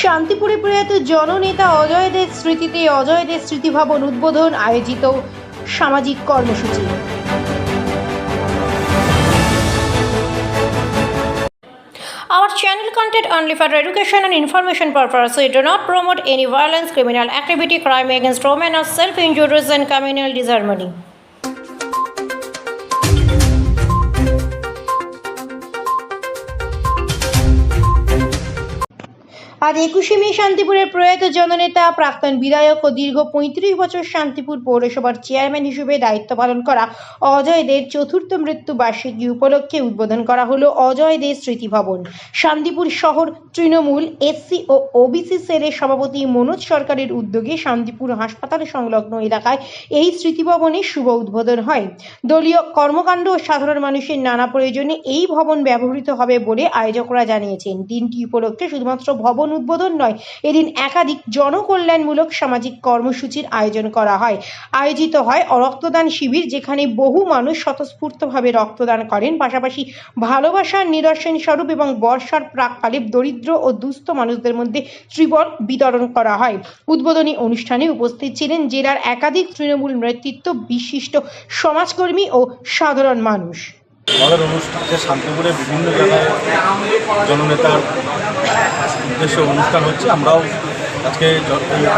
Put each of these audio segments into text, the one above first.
শান্তিপুরে প্রয়াত জননেতা অজয় দের স্মৃতিতে অজয় দের স্মৃতিভবন উদ্বোধন আয়োজিত সামাজিক কর্মসূচি Our channel content only for education and information purpose. We do not promote any violence, criminal activity, crime against women, or self-injuries and communal disharmony. আজ একুশে মে শান্তিপুরের প্রয়াত জননেতা, প্রাক্তন বিধায়ক ও দীর্ঘ পঁয়ত্রিশ বছর শান্তিপুর পৌরসভার চেয়ারম্যান হিসেবে দায়িত্ব পালন করা অজয় দের চতুর্থ মৃত্যু বার্ষিকী উপলক্ষে উদ্বোধন করা হলো অজয় দের স্মৃতি ভবন শান্তিপুর শহর তৃণমূল এসসি ও ওবিসি সেলের সভাপতি মনোজ সরকারের উদ্যোগে শান্তিপুর হাসপাতাল সংলগ্ন এলাকায় এই স্মৃতিভবনের শুভ উদ্বোধন হয়। দলীয় কর্মকাণ্ড ও সাধারণ মানুষের নানা প্রয়োজনে এই ভবন ব্যবহৃত হবে বলে আয়োজকরা জানিয়েছেন। দিনটি উপলক্ষে শুধুমাত্র ভবন উদ্বোধন নয়। এদিন একাধিক জনকল্যাণমূলক সামাজিক কর্মসূচির আয়োজন করা হয়। আয়োজিত হয় রক্তদান শিবির, যেখানে বহু মানুষ স্বতঃস্ফূর্তভাবে রক্তদান করেন। পাশাপাশি ভালোবাসার নিদর্শন স্বরূপ এবং বর্ষার প্রাককালে দরিদ্র ও দুস্থ মানুষদের মধ্যে ত্রিবল বিতরণ করা হয়। উদ্বোধনী অনুষ্ঠানে উপস্থিত ছিলেন জেলার একাধিক তৃণমূল নেতৃত্ব, বিশিষ্ট সমাজকর্মী ও সাধারণ মানুষ। আমাদের অনুষ্ঠানে শান্তিপুরে বিভিন্ন জায়গায় জননেতার উদ্দেশ্যে অনুষ্ঠান হচ্ছে। আমরাও আজকে এই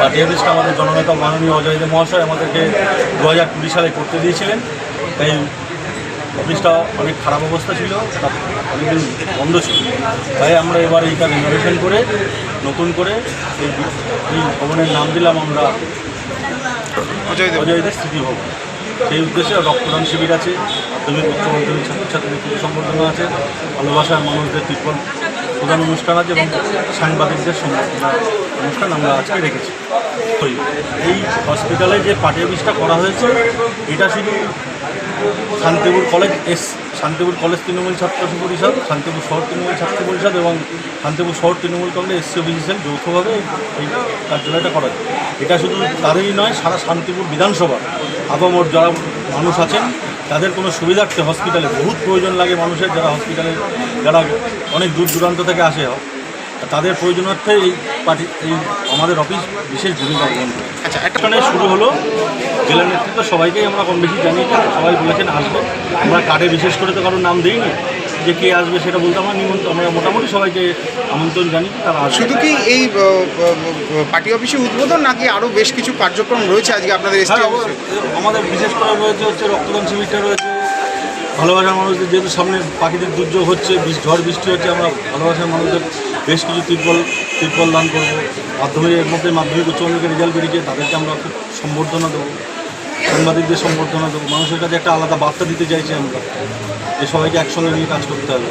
পার্টি অফিসটা আমাদের জননেতা মাননীয় অজয় মহাশয় আমাদেরকে দু হাজার কুড়ি সালে করতে দিয়েছিলেন। তাই অফিসটা অনেক খারাপ অবস্থা ছিল অনেকদিন বন্ধ ছিল। তাই আমরা এবার এইটা রিনোভেশন করে নতুন করে এই এই ভবনের নাম দিলাম আমরা অজয়দের স্মৃতি ভবন। সেই উদ্দেশ্যে রক্তদান শিবির আছে। মাধ্যমিক উচ্চ মাধ্যমিক ছাত্রছাত্রীদের পুজো সম্বর্ধনা আছে, ভালোবাসার মানুষদের তীর্পণ প্রধান অনুষ্ঠান আছে এবং সাংবাদিকদের সম্বর্ধনা অনুষ্ঠান আমরা আজকে রেখেছি। এই হসপিটালে যে পার্টি অফিসটা করা হয়েছে, এটা শুধু Shantipur college S, Shantipur college Trinamool Chhatra Parishad, Shantipur শহর তৃণমূল ছাত্র পরিষদ এবং শান্তিপুর শহর তৃণমূল কংগ্রেস এসসি বিসিসিএল যৌথভাবে এই কার্যালয়টা করা এটা শুধু তাদেরই নয়, সারা শান্তিপুর বিধানসভা আপামর যারা মানুষ আছেন তাদের কোনো সুবিধার্থে হসপিটালে বহুত প্রয়োজন লাগে মানুষের যারা হসপিটালে যারা অনেক দূর দূরান্ত থেকে আসে। তাদের প্রয়োজনার্থে এই পার্টি এই আমাদের অফিস বিশেষ ভূমিকা গ্রহণ করে। আচ্ছা একটা এখানে শুরু হলো জেলা নেতৃত্ব সবাইকেই আমরা কম বেশি জানি সবাই বলেছেন আসবে। আমরা কার্ডে বিশেষ করে তো কারোর নাম দিইনি। যে কে আসবে সেটা বলতে আমার নিমন্ত্রণ আমরা মোটামুটি সবাইকে আমন্ত্রণ জানি তারা শুধু কি এই পার্টি অফিসে উদ্বোধন নাকি আরও বেশ কিছু কার্যক্রম রয়েছে আজকে আপনাদের হ্যাঁ, আমাদের বিশেষ করে রয়েছে হচ্ছে রক্তদান শিবিরটা রয়েছে ভালোবাসার মানুষদের যেহেতু সামনে পাখিদের দুর্যোগ হচ্ছে ঝড় বৃষ্টি হচ্ছে আমরা ভালোবাসার মানুষদের বেশ কিছু তিরপল তিরপল দান করব। মাধ্যমিক এর মধ্যে মাধ্যমিক উচ্চ মাধ্যমিকের রেজাল্ট বেরিয়েছে তাদেরকে আমরা খুব সম্বর্ধনা দেবো। সাংবাদিকদের সম্বর্ধনা দেবো। মানুষের কাছে একটা আলাদা বার্তা দিতে চাইছি আমরা যে সবাইকে একসঙ্গে নিয়ে কাজ করতে হবে।